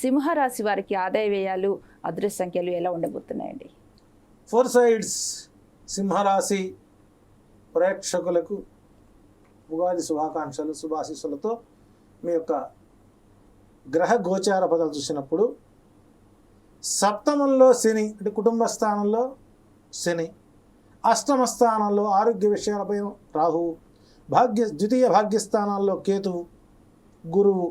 సింహరాశి వారికి ఆదాయ వ్యయాలు అదృష్ట సంఖ్యలు ఎలా ఉండబోతున్నాయండి? ఫోర్ సైడ్స్ సింహరాశి ప్రేక్షకులకు ఉగాది శుభాకాంక్షలు శుభాశీస్సులతో మీ యొక్క గ్రహ గోచార పదాలు చూసినప్పుడు సప్తమంలో శని అంటే కుటుంబ స్థానంలో శని అష్టమ స్థానంలో ఆరోగ్య విషయాలపై రాహువు భాగ్య ద్వితీయ భాగ్యస్థానాల్లో కేతువు గురువు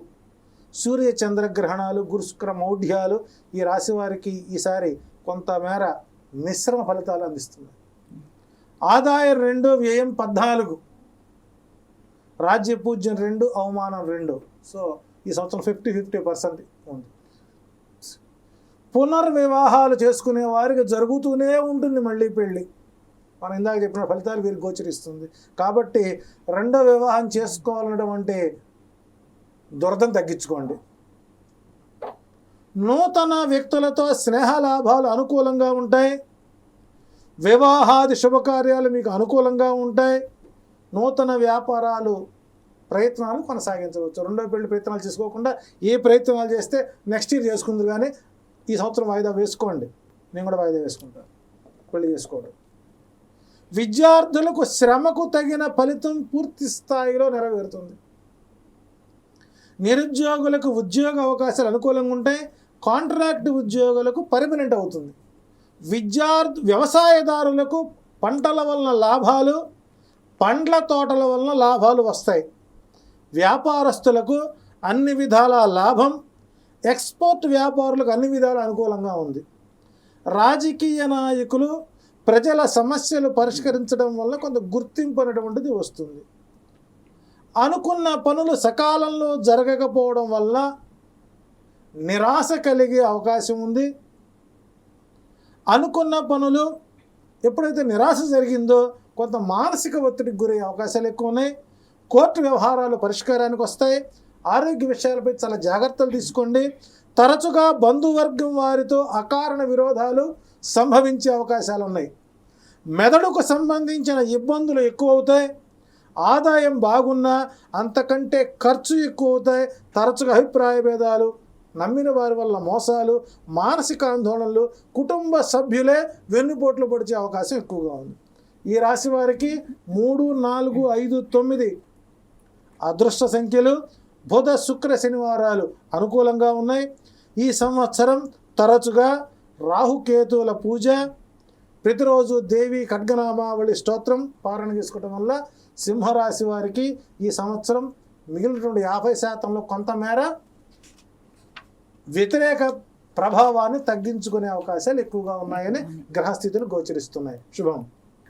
సూర్య చంద్రగ్రహణాలు గురు మౌఢ్యాలు ఈ రాశి వారికి ఈసారి కొంతమేర మిశ్రమ ఫలితాలు అందిస్తున్నాయి. ఆదాయం రెండు వ్యయం పద్నాలుగు. రాజ్య పూజ్యం రెండు అవమానం రెండు. సో ఈ సంవత్సరం ఫిఫ్టీ ఫిఫ్టీ పర్సెంట్ ఉంది. పునర్వివాహాలు చేసుకునే వారికి జరుగుతూనే ఉంటుంది మళ్ళీ పెళ్ళి. మనం ఇందాక చెప్పిన ఫలితాలు వీరికి గోచరిస్తుంది. కాబట్టి రెండో వివాహం చేసుకోవాలన్నటువంటి దురదం తగ్గించుకోండి. నూతన వ్యక్తులతో స్నేహ లాభాలు అనుకూలంగా ఉంటాయి. వివాహాది శుభకార్యాలు మీకు అనుకూలంగా ఉంటాయి. నూతన వ్యాపారాలు ప్రయత్నాలు కొనసాగించవచ్చు. రెండో పెళ్ళి ప్రయత్నాలు చేసుకోకుండా ఏ ప్రయత్నాలు చేస్తే నెక్స్ట్ ఇయర్ చేసుకుంది కానీ ఈ సంవత్సరం వాయిదా వేసుకోండి. నేను కూడా వాయిదా వేసుకుంటాను పెళ్ళి చేసుకోవడం. విద్యార్థులకు శ్రమకు తగిన ఫలితం పూర్తి స్థాయిలో నెరవేరుతుంది. నిరుద్యోగులకు ఉద్యోగ అవకాశాలు అనుకూలంగా ఉంటాయి కాంట్రాక్ట్ ఉద్యోగులకు పర్మనెంట్ అవుతుంది. విద్యార్థి వ్యవసాయదారులకు పంటల వలన లాభాలు పండ్ల తోటల వలన లాభాలు వస్తాయి. వ్యాపారస్తులకు అన్ని విధాల లాభం ఎక్స్పోర్ట్ వ్యాపారులకు అన్ని విధాల అనుకూలంగా ఉంది. రాజకీయ నాయకులు ప్రజల సమస్యలు పరిష్కరించడం వల్ల కొంత గుర్తింపు అనేటువంటిది వస్తుంది. అనుకున్న పనులు సకాలంలో జరగకపోవడం వల్ల నిరాశ కలిగే అవకాశం ఉంది. అనుకున్న పనులు ఎప్పుడైతే నిరాశ జరిగిందో కొంత మానసిక ఒత్తిడికి గురయ్యే అవకాశాలు ఎక్కువ ఉన్నాయి. కోర్టు వ్యవహారాలు పరిష్కారానికి వస్తాయి. ఆరోగ్య విషయాలపై చాలా జాగ్రత్తలు తీసుకోండి. తరచుగా బంధువర్గం వారితో అకారణ విరోధాలు సంభవించే అవకాశాలు ఉన్నాయి. మెదడుకు సంబంధించిన ఇబ్బందులు ఎక్కువ అవుతాయి. ఆదాయం బాగున్నా అంతకంటే ఖర్చు ఎక్కువ అవుతాయి తరచుగా అభిప్రాయ భేదాలు నమ్మిన వారి వల్ల మోసాలు మానసిక ఆందోళనలు కుటుంబ సభ్యులే వెన్నుపోట్లు పొడిచే అవకాశం ఎక్కువగా ఉంది. ఈ రాశి వారికి మూడు నాలుగు ఐదు తొమ్మిది అదృష్ట సంఖ్యలు బుధ శుక్ర శనివారాలు అనుకూలంగా ఉన్నాయి. ఈ సంవత్సరం తరచుగా రాహుకేతువుల పూజ ప్రతిరోజు దేవి ఖడ్గనామావళి స్తోత్రం పారణ చేసుకోవటం వల్ల సింహరాశి వారికి ఈ సంవత్సరం మిగిలినటువంటి యాభై శాతంలో కొంతమేర వ్యతిరేక ప్రభావాన్ని తగ్గించుకునే అవకాశాలు ఎక్కువగా ఉన్నాయని గ్రహస్థితులు గోచరిస్తున్నాయి. శుభం.